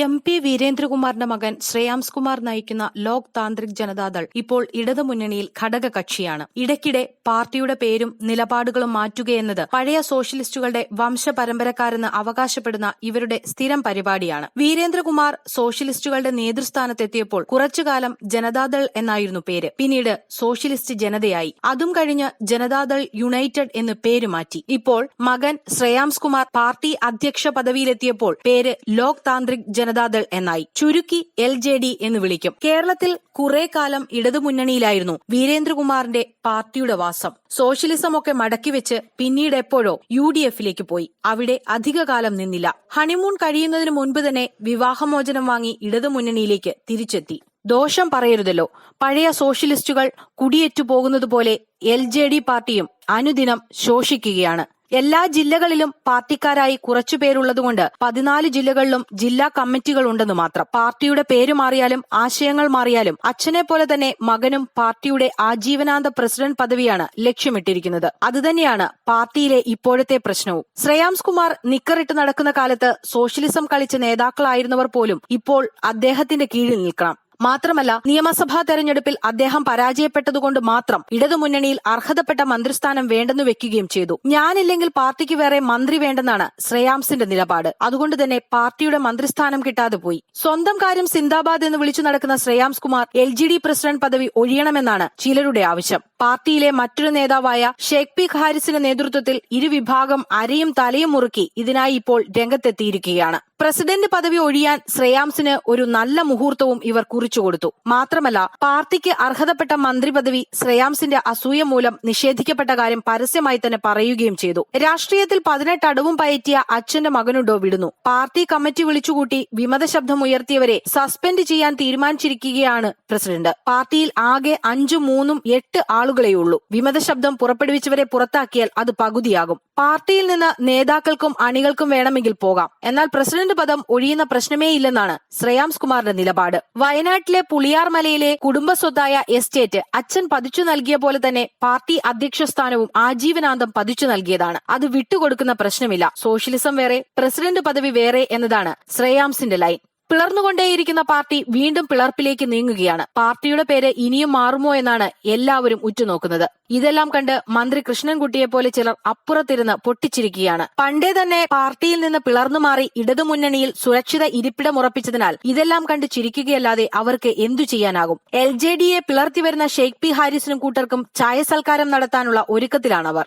M P വീരേന്ദ്രകുമാറിന്റെ മകൻ ശ്രേയാംസ് കുമാർ നയിക്കുന്ന ലോക് താന്ത്രിക് ജനതാദൾ ഇപ്പോൾ ഇടതുമുന്നണിയിൽ ഘടക കക്ഷിയാണ് ഇടയ്ക്കിടെ പാർട്ടിയുടെ പേരും നിലപാടുകളും മാറ്റുകയെന്നത് പഴയ സോഷ്യലിസ്റ്റുകളുടെ വംശപരമ്പരക്കാരെന്ന് അവകാശപ്പെടുന്ന ഇവരുടെ സ്ഥിരം പരിപാടിയാണ്. വീരേന്ദ്രകുമാർ സോഷ്യലിസ്റ്റുകളുടെ നേതൃസ്ഥാനത്തെത്തിയപ്പോൾ കുറച്ചുകാലം ജനതാദൾ എന്നായിരുന്നു പേര്. പിന്നീട് സോഷ്യലിസ്റ്റ് ജനതയായി. അതും കഴിഞ്ഞ് ജനതാദൾ യുണൈറ്റഡ് എന്ന് പേര് മാറ്റി. ഇപ്പോൾ മകൻ ശ്രേയാംസ് കുമാർ പാർട്ടി അധ്യക്ഷ പദവിയിലെത്തിയപ്പോൾ പേര് ലോക് താന്ത്രിക് ജനതാദൾ എന്നായി ചുരുക്കി എൽ ജെ ഡി എന്ന് വിളിക്കും. കേരളത്തിൽ കുറെ കാലം ഇടതുമുന്നണിയിലായിരുന്നു വീരേന്ദ്രകുമാറിന്റെ പാർട്ടിയുടെ വാസം. സോഷ്യലിസം ഒക്കെ മടക്കിവെച്ച് പിന്നീട് എപ്പോഴോ യു ഡി എഫിലേക്ക് പോയി. അവിടെ അധികകാലം നിന്നില്ല. ഹണിമൂൺ കഴിയുന്നതിന് മുൻപ് തന്നെ വിവാഹമോചനം വാങ്ങി ഇടതുമുന്നണിയിലേക്ക് തിരിച്ചെത്തി. ദോഷം പറയരുതല്ലോ. പഴയ സോഷ്യലിസ്റ്റുകൾ കുടിയേറ്റു പോകുന്നതുപോലെ എൽ ജെ ഡി പാർട്ടിയും അനുദിനം ശോഷിക്കുകയാണ്. എല്ലാ ജില്ലകളിലും പാർട്ടിക്കാരായി കുറച്ചുപേരുള്ളതുകൊണ്ട് പതിനാല് ജില്ലകളിലും ജില്ലാ കമ്മിറ്റികൾ ഉണ്ടെന്ന് മാത്രം. പാർട്ടിയുടെ പേര് മാറിയാലും ആശയങ്ങൾ മാറിയാലും അച്ഛനെ പോലെ തന്നെ മകനും പാർട്ടിയുടെ ആജീവനാന്ത പ്രസിഡന്റ് പദവിയാണ് ലക്ഷ്യമിട്ടിരിക്കുന്നത്. അതുതന്നെയാണ് പാർട്ടിയിലെ ഇപ്പോഴത്തെ പ്രശ്നവും. ശ്രേയാംസ് കുമാർ നിക്കറിട്ട് നടക്കുന്ന കാലത്ത് സോഷ്യലിസം കളിച്ച നേതാക്കളായിരുന്നവർ പോലും ഇപ്പോൾ അദ്ദേഹത്തിന്റെ കീഴിൽ നിൽക്കണം. മാത്രമല്ല നിയമസഭാ തെരഞ്ഞെടുപ്പിൽ അദ്ദേഹം പരാജയപ്പെട്ടതുകൊണ്ട് മാത്രം ഇടതുമുന്നണിയിൽ അർഹതപ്പെട്ട മന്ത്രിസ്ഥാനം വേണ്ടെന്ന് വെക്കുകയും ചെയ്തു. ഞാനില്ലെങ്കിൽ പാർട്ടിക്ക് വേറെ മന്ത്രി വേണ്ടെന്നാണ് ശ്രേയാംസിന്റെ നിലപാട്. അതുകൊണ്ട് തന്നെ പാർട്ടിയുടെ മന്ത്രിസ്ഥാനം കിട്ടാതെ പോയി. സ്വന്തം കാര്യം സിന്ദാബാദ് എന്ന് വിളിച്ചു നടക്കുന്ന ശ്രേയാംസ് കുമാർ എൽ പ്രസിഡന്റ് പദവി ഒഴിയണമെന്നാണ് ചിലരുടെ ആവശ്യം. പാർട്ടിയിലെ മറ്റൊരു നേതാവായ ഷേഖ് പി ഹാരിസിന്റെ നേതൃത്വത്തിൽ ഇരുവിഭാഗം അരയും തലയും മുറുക്കി ഇതിനായി ഇപ്പോൾ രംഗത്തെത്തിയിരിക്കുകയാണ്. പ്രസിഡന്റ് പദവി ഒഴിയാൻ ശ്രേയാംസിന് ഒരു നല്ല മുഹൂർത്തവും ഇവർ കുറിച്ചുകൊടുത്തു മാത്രമല്ല പാർട്ടിക്ക് അർഹതപ്പെട്ട മന്ത്രി പദവി ശ്രേയാംസിന്റെ അസൂയ മൂലം നിഷേധിക്കപ്പെട്ട കാര്യം പരസ്യമായി തന്നെ പറയുകയും ചെയ്തു. രാഷ്ട്രീയത്തിൽ പതിനെട്ട് അടവും പയറ്റിയ അച്ഛന്റെ മകനുണ്ടോ വിടുന്നു. പാർട്ടി കമ്മിറ്റി വിളിച്ചുകൂട്ടി വിമത ശബ്ദം ഉയർത്തിയവരെ സസ്പെൻഡ് ചെയ്യാൻ തീരുമാനിച്ചിരിക്കുകയാണ് പ്രസിഡന്റ്. പാർട്ടിയിൽ ആകെ അഞ്ചും മൂന്നും എട്ട് ആളുകളെയുള്ളൂ. വിമത ശബ്ദം പുറപ്പെടുവിച്ചവരെ പുറത്താക്കിയാൽ അത് പകുതിയാകും. പാർട്ടിയിൽ നിന്ന് നേതാക്കൾക്കും അണികൾക്കും വേണമെങ്കിൽ പോകാം. എന്നാൽ പ്രസിഡന്റ് പദം ഒഴിയുന്ന പ്രശ്നമേ ഇല്ലെന്നാണ് ശ്രേയാംസ് കുമാറിന്റെ നിലപാട്. വയനാട്ടിലെ പുളിയാർ മലയിലെ കുടുംബസ്വത്തായ എസ്റ്റേറ്റ് അച്ഛൻ പതിച്ചു നൽകിയ പോലെ തന്നെ പാർട്ടി അധ്യക്ഷ സ്ഥാനവും ആജീവനാന്തം പതിച്ചു നൽകിയതാണ്. അത് വിട്ടുകൊടുക്കുന്ന പ്രശ്നമില്ല. സോഷ്യലിസം വേറെ പ്രസിഡന്റ് പദവി വേറെ എന്നതാണ് ശ്രേയാംസിന്റെ ലൈൻ. പിളർന്നുകൊണ്ടേയിരിക്കുന്ന പാർട്ടി വീണ്ടും പിളർപ്പിലേക്ക് നീങ്ങുകയാണ്. പാർട്ടിയുടെ പേര് ഇനിയും മാറുമോ എന്നാണ് എല്ലാവരും ഉറ്റുനോക്കുന്നത്. ഇതെല്ലാം കണ്ട് മന്ത്രി കൃഷ്ണൻകുട്ടിയെ പോലെ ചിലർ അപ്പുറത്തിരുന്ന് പൊട്ടിച്ചിരിക്കുകയാണ്. പണ്ടേ തന്നെ പാർട്ടിയിൽ നിന്ന് പിളർന്നു മാറി ഇടതുമുന്നണിയിൽ സുരക്ഷിത ഇരിപ്പിടം ഉറപ്പിച്ചതിനാൽ ഇതെല്ലാം കണ്ട് ചിരിക്കുകയല്ലാതെ അവർക്ക് എന്തു ചെയ്യാനാകും? എൽ ജെ ഡിയെ പിളർത്തി വരുന്ന ഷെയ്ഖ് പി ഹാരിസിനും കൂട്ടർക്കും ചായ സൽക്കാരം നടത്താനുള്ള ഒരുക്കത്തിലാണവർ.